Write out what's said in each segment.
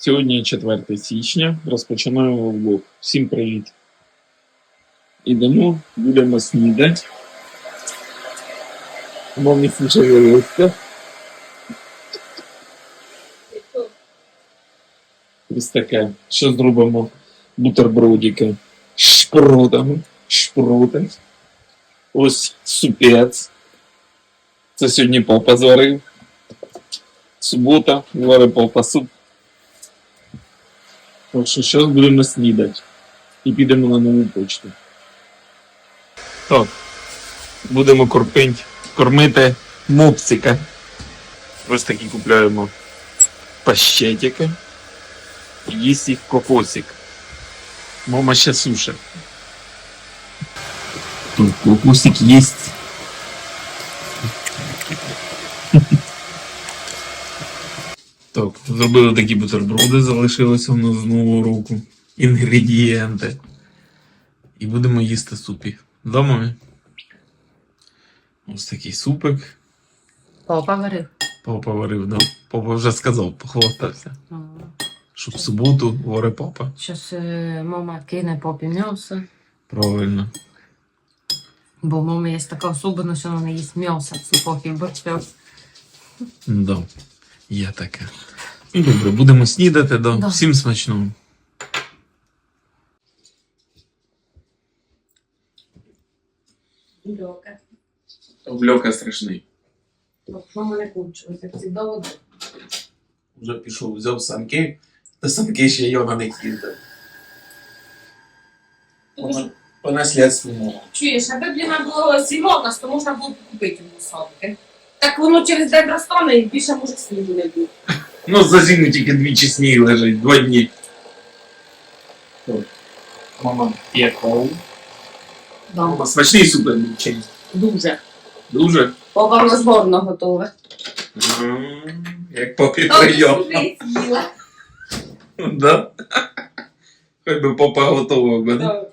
Сьогодні 4 січня. Розпочинаємо влог. Всім привіт. Ідемо, будемо снідати. Мамі шевелються. Ось таке. Що зробимо? Бутербродики. з Шпротами. Шпроти. Ось супець. Це сьогодні папа зварив. Субота, варив папа суп. Так що зараз будемо снідати. І підемо на нову почту. Так. Будемо корпинь, кормити мопсика. Ось такі купляємо пащетики. І їсть їх кокосик. Мама ще сушить. Тут кокосик есть. Так, зробили такі бутерброди, залишилося в нас з нового року. Інгредієнти. І будемо їсти супі. Да, мамі? Ось такий супик. Папа варив. Папа варив, да. Папа вже сказав, похвастався. Що в суботу варе папа. Зараз е, мама кине попі м'ясо, Правильно. бо в мами є така особливість, що вона не їсть м'ясо, це поки борщов. Да. Є таке. Ну, добре, будемо снідати, да. Да. Всім смачного. Льока. Обльока страшний. Мама не кончилася, як завжди вода. Вже пішов, взяв санки, та санки ще його не їздив. По, по наслідству. Чуєш, аби бліна було сімона, то можна було б купити йому садки. Так воно через день розтане і більше може снігу не буде. Ну, за зиму тільки двічі сніг лежить, два дні. Мама п'є каву. Да. Мама смачний супер був чи ні? Дуже. Дуже. Папа розгорно готове. М, Як папі Папа прийом. з'їла. Да? Хай би папа готовий би, да?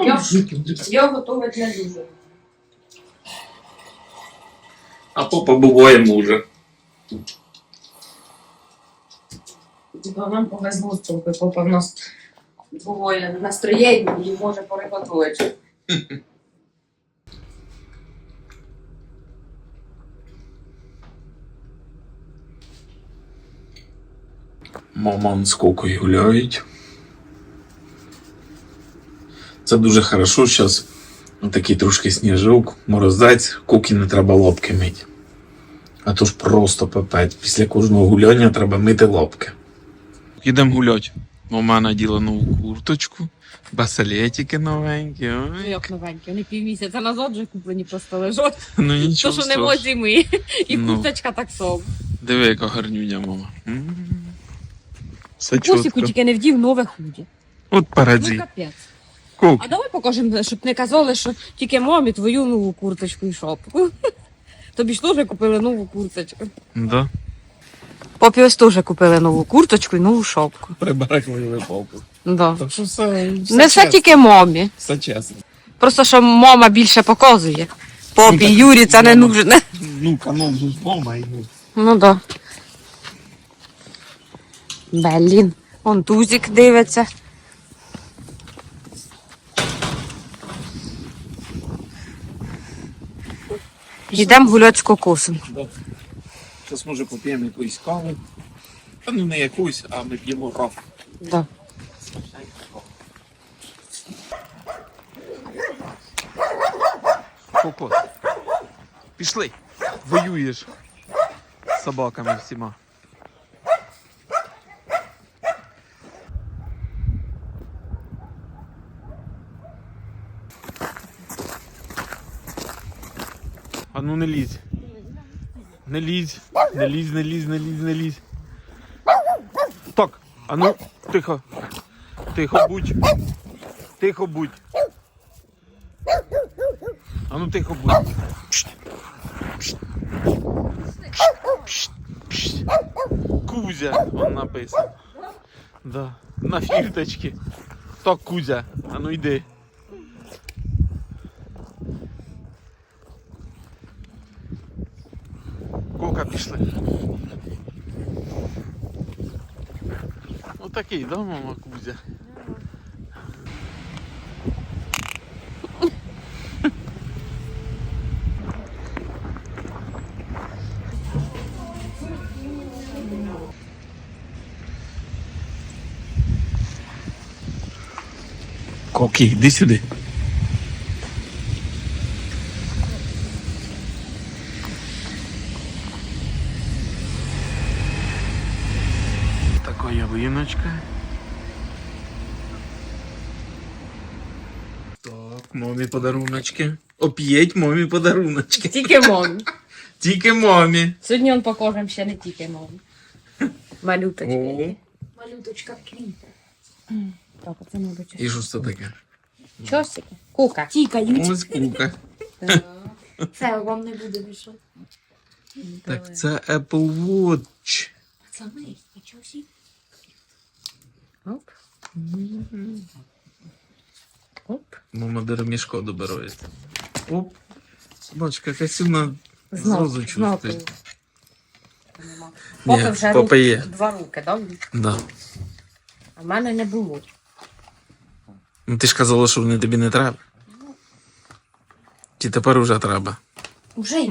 Я, я готова для дуже. А папа буває може. Бо нам повезло трохи, папа в нас буває настроєння і може пореготувати. Маман з кокою гуляють. Це дуже хорошо зараз. Такий трошки сніжок, морозець, куки не треба лапки мити. А то ж просто пипець. Після кожного гуляння треба мити лапки. Йдемо гуляти. Мама наділа нову курточку, басалетики новенькі. Ну, як новенькі, вони півмісяця назад вже куплені просто лежать. ну То, нічого. що страшного. нема зими. І Ну. курточка так само. Диви, яка гарнюня, мама. М. Все чітко. тільки не вдів нове худі. От Ну, капець. Кук. А давай покажемо, щоб не казали, що тільки мамі твою нову курточку і шапку. Тобі ж теж купили нову курточку. Да. Попі ось теж купили нову курточку і нову шапку. Прибирай мою випалку. Да. Так що все, все Не все чесно. тільки мамі. Все чесно. Просто що мама більше показує. Попі, Ну, Юрі, це не мама. нужне. Ну, канал же ж мама і ну. Ну да. Блін. Он тузик дивиться. Йдемо гуляти з кокосом. Да. Зараз може поп'ємо якоїсь кави. Та ну не якусь, а ми п'ємо раф. Да. Кокос. Пішли. Воюєш з собаками всіма. А ну не лізь. Не лізь, не лізь, не лізь, не лізь, не лізь. Так, а ну, тихо. Тихо будь. Тихо будь. А ну тихо будь. Кузя, он написано. Да. На фірточці. Так, Кузя, а ну йди. Кока пішли. Отакий, да, мама Кузя? Коки, іди сюди. Така ялиночка. Так, мамі подаруночки. Оп'єть мамі подаруночки. Тільки мамі. Тільки мамі. Сьогодні он покажемо ще не тільки мамі. Малюточки. О, Малюточка квіта. Так, оце мабуть. і що це таке? Чосики. Кука. Тікають. Ось кука. Це вам не буде більше. Так це Apple Watch. Пацани, нічого сі. Оп. Оп. Мама деремішко добирається. Оп. Собачка Касюна Знов, зразу чувствує. Поки Ні, вже папа руки, є. два руки, так? Да. А в мене не було. Ну ти ж казала, що вони тобі не треба. Чи тепер уже треба? Уже й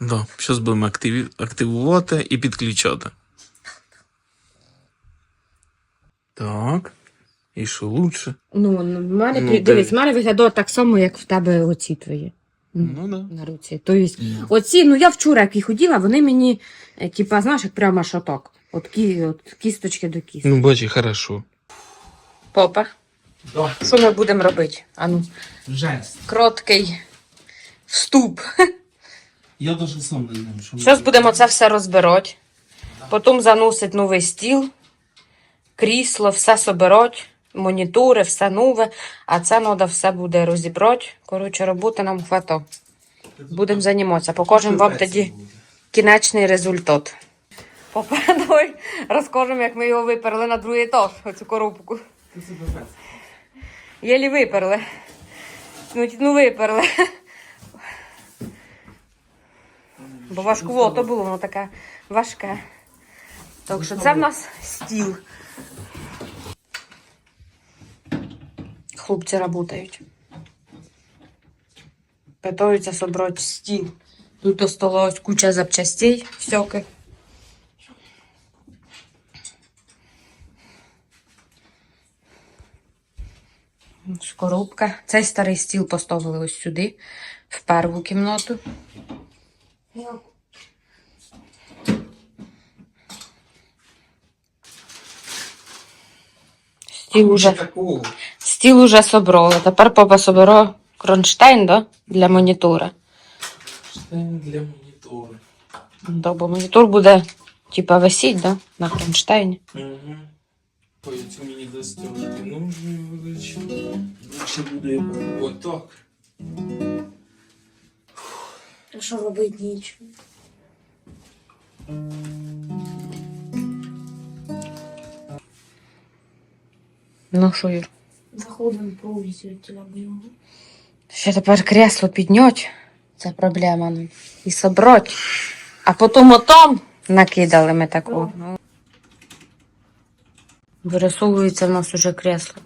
Да, зараз будемо активі... активувати і підключати. Так. І що лучше? Ну, в мене, Ну, при- дивись, в мене виглядало так само, як в тебе оці твої. Ну да. На руці. Тобто, оці, ну я вчора, як і ходила, вони мені, е, типа, знаєш, як прямо шаток. От, кі, от кісточки до кістки. Ну, бачи, хорошо. Попа, Да. що ми будемо робити? Ану, Жесть. кроткий вступ. Я даже сам не знаю, що Зараз будемо це все розбирати. Потім заносить новий стіл, крісло, все собирати, монітори, все нове. А це треба все буде розібрати. Коротше, роботи нам хватає. Будемо займатися. Покажемо вам тоді кінечний результат. Попереду розкажемо, як ми його виперли на другий етаж, оцю коробку. Єлі виперли. Ну, ну виперли. Бо важкувато було, воно таке важке. Так що це в нас стіл. Хлопці працюють. Питаються собрати стіл. Тут стола куча запчастей всяких. Коробка. Цей старий стіл поставили ось сюди, в перву кімнату. Стіл уже, такого. стіл уже собрали. Тепер папа собирав кронштейн да? для монітора. Штейн для монітору. Да, бо монітор буде, типа, висіть, да? на кронштейні. Угу. Ой, це мені достатньо. Ну, величі. Лучше буде отак. А що робити нічого. Ну що, Юр? Заходимо повністю тіла його. Ще тепер кресло піднять. Це проблема. Ну. І собрать. А потім отам накидали ми таку. Ну. Вирисовується в нас уже кресло.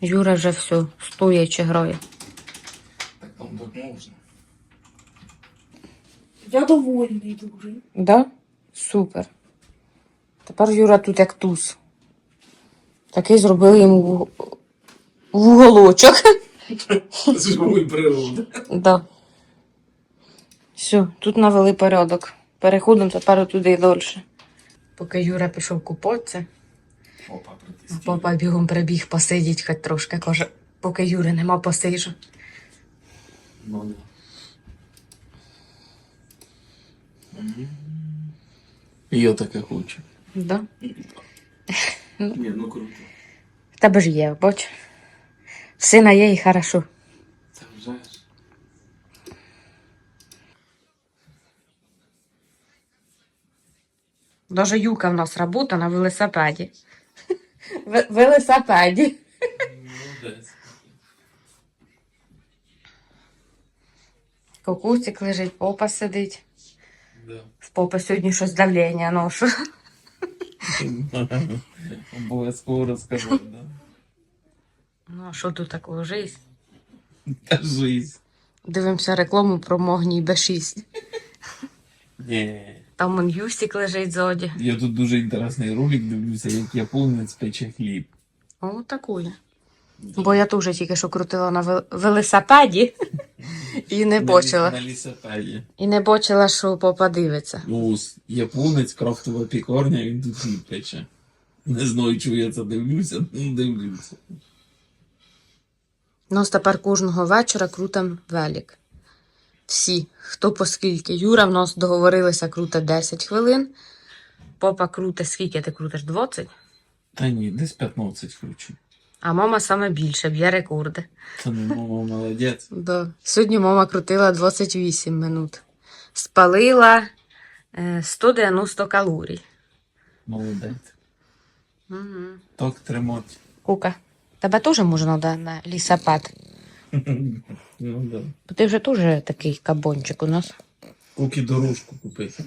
Юра вже все, стоячи грає. Так можна. Я довольний дуже. Да? Супер. Тепер Юра тут як туз. Такий зробили йому в- вуголочок. Живої природи. Да. Все, тут навели порядок. Переходимо тепер туди далі. Поки Юра пішов купатися, Опа, папа бігом прибіг посидіть хоч трошки. Каже, поки Юри нема посиджу. Ну, да. Мгм. Я таке хочу. Да? Ні, ну круто. В тебе ж є, бач. Сина є і хорошо. Це вже. Даже Юка в нас робота на велосипеді. В- велосипеді. Молодець. Кукусик лежить, попа сидить. Да. З попи сьогодні щось давлення ношу. Обов'язково розказати, да. Ну, а що тут такого жизнь? Та жизнь. Дивимося рекламу про Могній Б6. Ні. Там он Юстик лежить ззаді. Я тут дуже інтересний ролик дивлюся, як японець пече хліб. О, такує. Бо я теж тільки що крутила на вел- велосипеді і не бачила. На лісопеді. І не бачила, що попа дивиться. Ну, японець, крафтова пікарня, він тут пече. Не знаю, чого я це дивлюся, ну дивлюся. Ну, тепер кожного вечора крутим велик. Всі, хто по скільки. Юра в нас договорилися крути 10 хвилин. Попа круте, скільки ти крутиш? 20? Та ні, десь 15 кручу. А мама саме більше, б'є рекорди. Це не мама молодець. Да. Сьогодні мама крутила 28 минут. Спалила е, 190 калорій. Молодець. Угу. Так тримати. Кука, тебе теж можна да, на лісопад? Ну да. Бо ти вже теж такий кабончик у нас. Куки дорожку купити.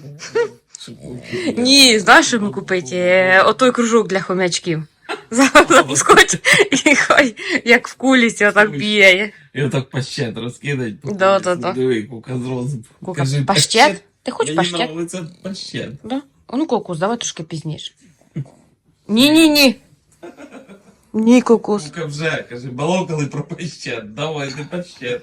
Ні, знаєш, що ми купити? Е, Отой кружок для хомячків. Запускать і хай як в кулісі отак б'є. І отак пащет розкидать. Да, да, да. Диви, кука зразу. Кука, Кажи, паштет? Ти хочеш Мені паштет? нравиться паштет. Да? А ну кокус, давай трошки пізніше. Ні, ні, кокус. Кука вже, каже, балокали про паштет, давайте паштет.